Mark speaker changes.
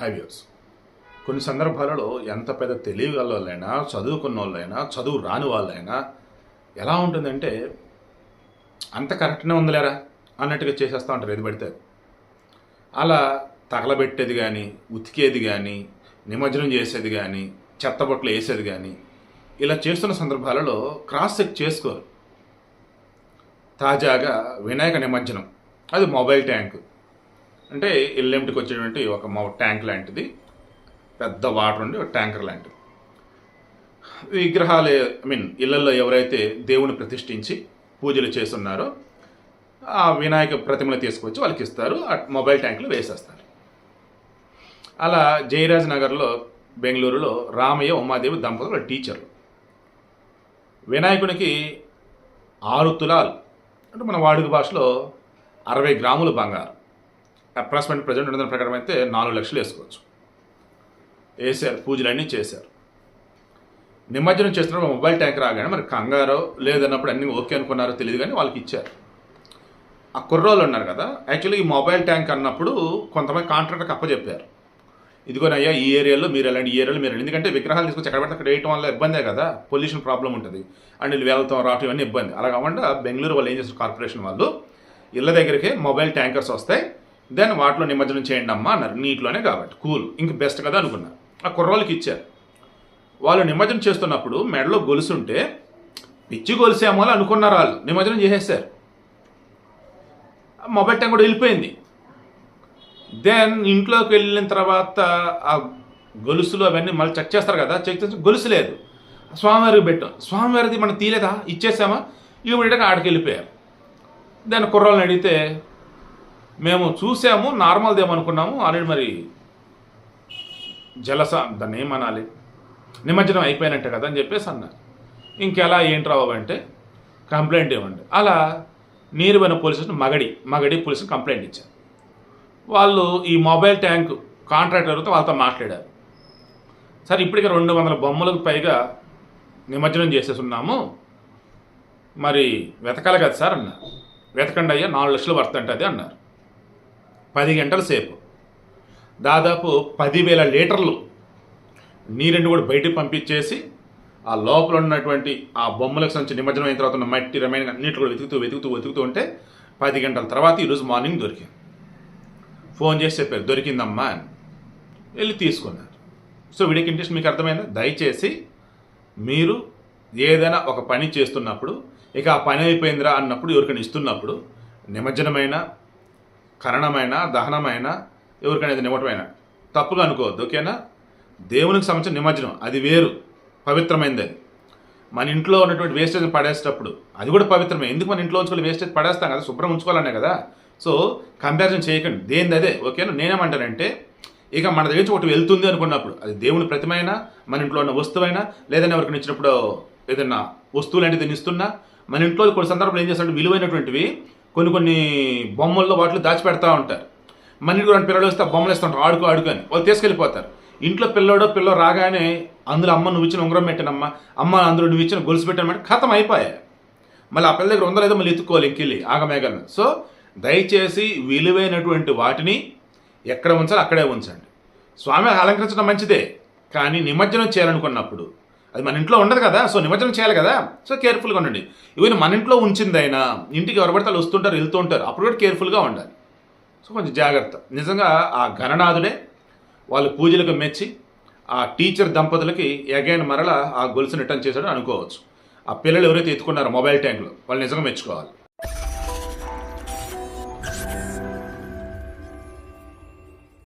Speaker 1: హైవ్యూస్ కొన్ని సందర్భాలలో ఎంత పెద్ద తెలివి గల వాళ్ళైనా చదువుకున్న వాళ్ళైనా చదువు రాని వాళ్ళైనా ఎలా ఉంటుందంటే అంత కరెక్ట్నే ఉందిలేరా? అన్నట్టుగా చేసేస్తూ ఉంటారు. ఏది పడితే అలా తగలబెట్టేది కానీ ఉతికేది కానీ నిమజ్జనం చేసేది కానీ చెత్తబొట్లు వేసేది కానీ ఇలా చేస్తున్న సందర్భాలలో క్రాస్ చెక్ చేసుకోరు తాజాగా వినాయక నిమజ్జనం. అది మొబైల్ ట్యాంక్. అంటే ఇల్లెంటికి వచ్చేటువంటి ఒక మా ట్యాంక్ లాంటిది. పెద్ద వాటర్ ఉండి ఒక ట్యాంకర్ లాంటిది. విగ్రహాలు ఐ మీన్ ఇళ్ళలో ఎవరైతే దేవుని ప్రతిష్ఠించి పూజలు చేస్తున్నారో ఆ వినాయక ప్రతిమలు తీసుకొచ్చి వాళ్ళకి ఇస్తారు. ఆ మొబైల్ ట్యాంకులు వేసేస్తారు. అలా జయరాజ్ నగర్లో బెంగళూరులో రామయ్య ఉమాదేవి దంపతులు టీచర్లు. వినాయకునికి ఆరు తులాలు. అంటే మన వాడుక భాషలో అరవై గ్రాములు బంగారం. అప్రాక్సిమేట్ ప్రజెంట్ ఉన్న ప్రకారం అయితే నాలుగు లక్షలు వేసుకోవచ్చు. వేసారు పూజలన్నీ చేశారు. నిమజ్జనం చేస్తున్నప్పుడు మొబైల్ ట్యాంక్ రాగానే మరి కంగారో లేదన్నప్పుడు అన్నీ ఓకే అనుకున్నారో తెలియదు కానీ వాళ్ళకి ఇచ్చారు. ఆ కుర్రోళ్ళు ఉన్నారు కదా యాక్చువల్లీ ఈ మొబైల్ ట్యాంక్ అన్నప్పుడు కొంతమంది కాంట్రాక్టర్కి అప్పచెప్పారు ఇదిగోనయ్యా ఈ ఏరియాలో మీరు వెళ్ళండి ఈ ఏరియాలో మీరు వెళ్ళండి. ఎందుకంటే విగ్రహాలు తీసుకొచ్చి ఎక్కడ పడితే అక్కడ వేయటం వల్ల ఇబ్బందే కదా పొల్యూషన్ ప్రాబ్లం ఉంటుంది. అండ్ వీళ్ళు వెళ్తాం రావటం ఇవన్నీ ఇబ్బంది. అలా కాకుండా బెంగళూరు వాళ్ళు ఏం చేస్తారు కార్పొరేషన్ వాళ్ళు ఇళ్ళ దగ్గరికి మొబైల్ ట్యాంకర్స్ వస్తాయి. దెన్ వాటిలో నిమజ్జనం చేయండి అమ్మా అన్నారు. నీటిలోనే కాబట్టి. కూల్. ఇంక బెస్ట్ కదా అనుకున్నారు ఆ కుర్రోళ్ళకి ఇచ్చారు. వాళ్ళు నిమజ్జనం చేస్తున్నప్పుడు మెడలో గొలుసుంటే పిచ్చి గొలుసేమో అని అనుకున్నారు వాళ్ళు. నిమజ్జనం చేసేసారు. మొబైల్ టైం కూడా వెళ్ళిపోయింది. దెన్ ఇంట్లోకి వెళ్ళిన తర్వాత ఆ గొలుసులు అవన్నీ మళ్ళీ చెక్ చేస్తారు కదా. చెక్ చేస్తే గొలుసు లేదు. స్వామివారికి పెట్టాం. స్వామివారిది మనం తీలేదా ఇచ్చేసామా? ఇవి ఆడికి వెళ్ళిపోయారు. దాని కుర్రాళ్ళని అడిగితే మేము చూసాము నార్మల్ది ఏమనుకున్నాము? ఆల్రెడీ మరి జలస దాన్ని ఏమనాలి? నిమజ్జనం అయిపోయినట్టే కదా అని చెప్పేసి అన్నారు. ఇంకెలా ఏంటి రావు అంటే కంప్లైంట్ ఇవ్వండి. అలా నీరువైన పోలీసులు మగడి మగడి పోలీసు కంప్లైంట్ ఇచ్చారు. వాళ్ళు ఈ మొబైల్ ట్యాంక్ కాంట్రాక్టర్తో వాళ్ళతో మాట్లాడారు. సార్ ఇప్పటికే రెండు వందల బొమ్మలకు పైగా నిమజ్జనం చేసేసున్నాము. మరి వెతకాలి కదా సార్ అన్నారు. వెతకండి అయ్యా నాలుగు లక్షలు పడుతుంటుంది అది అన్నారు. పది గంటల సేపు. దాదాపు పదివేల లీటర్లు నీరుని కూడా బయటకు పంపించేసి ఆ లోపల ఉన్నటువంటి ఆ బొమ్మలకు సంబంధించి నిమజ్జనం అయిన తర్వాత ఉన్న మట్టి రమైన అన్నింటి కూడా వెతుకుతూ వెతుకుతూ వెతుకుతూ ఉంటే పది గంటల తర్వాత ఈరోజు మార్నింగ్ దొరికింది. ఫోన్ చేసి చెప్పారు దొరికిందమ్మా అని. వెళ్ళి తీసుకున్నారు. సో వీడికి ఇంట్రెస్ట్ మీకు అర్థమైందా? దయచేసి మీరు ఏదైనా ఒక పని చేస్తున్నప్పుడు ఇక ఆ పని అయిపోయిందిరా అన్నప్పుడు ఎవరికైనా ఇస్తున్నప్పుడు నిమజ్జనమైన కరణమైన దహనమైన ఎవరికైనా ఇది తప్పుగా అనుకోవద్దు ఓకేనా? దేవునికి సంబంధించిన నిమజ్జనం అది వేరు పవిత్రమైనది అది మన ఇంట్లో ఉన్నటువంటి వేస్టేజ్ పడేసేటప్పుడు అది కూడా పవిత్రమే. ఎందుకు మన ఇంట్లో ఉంచుకోవాలి వేస్టేజ్ పడేస్తాం కదా శుభ్రం ఉంచుకోవాలనే కదా. సో కంపారిజన్ చేయకండి దేనిది అదే ఓకేనా? నేనేమంటానంటే ఇక మన దగ్గర నుంచి ఒకటి వెళ్తుంది అనుకున్నప్పుడు అది దేవుని ప్రతిమైనా మన ఇంట్లో ఉన్న వస్తువైనా లేదని ఎవరికి ఇచ్చినప్పుడు ఏదైనా వస్తువులు లాంటిది ఇస్తున్నా మన ఇంట్లో కొన్ని సందర్భాలు ఏం చేస్తాడు విలువైనటువంటివి కొన్ని కొన్ని బొమ్మల్లో వాటిలో దాచిపెడతా ఉంటారు. మన కూడా రెండు పిల్లలు వస్తే బొమ్మలు ఇస్తుంటారు ఆడుకో ఆడుకో అని. వాళ్ళు తీసుకెళ్ళిపోతారు. ఇంట్లో పిల్లోడో పిల్లో రాగానే అందులో అమ్మ నువ్వు ఇచ్చిన ఉంగరం పెట్టానమ్మ అమ్మ అందులో నువ్వు ఇచ్చిన గొలుసు పెట్టానమాట ఖతం అయిపోయాయి. మళ్ళీ ఆ పిల్ల దగ్గర ఉందో లేదో మళ్ళీ ఎత్తుకోవాలి ఇంకెళ్ళి ఆగమేగలను సో దయచేసి విలువైనటువంటి వాటిని ఎక్కడ ఉంచాలి అక్కడే ఉంచండి. స్వామి అలంకరించడం మంచిదే కానీ నిమజ్జనం చేయాలనుకున్నప్పుడు అది మన ఇంట్లో ఉండదు కదా సో నిమజ్జనం చేయాలి కదా సో కేర్ఫుల్గా ఉండండి. ఈవెన్ మన ఇంట్లో ఉంచిందైనా ఇంటికి ఎవరు పడితే వాళ్ళు వస్తుంటారు వెళ్తూ ఉంటారు అప్పుడు కూడా కేర్ఫుల్గా ఉండాలి. సో కొంచెం జాగ్రత్త. నిజంగా ఆ గణనాథుడే వాళ్ళు పూజలకు మెచ్చి ఆ టీచర్ దంపతులకి అగైన్ మరల ఆ గొలుసు రిటర్న్ చేశాడో అనుకోవచ్చు. ఆ పిల్లలు ఎవరైతే ఎత్తుకున్నారో మొబైల్ ట్యాంక్లో వాళ్ళు నిజంగా మెచ్చుకోవాలి.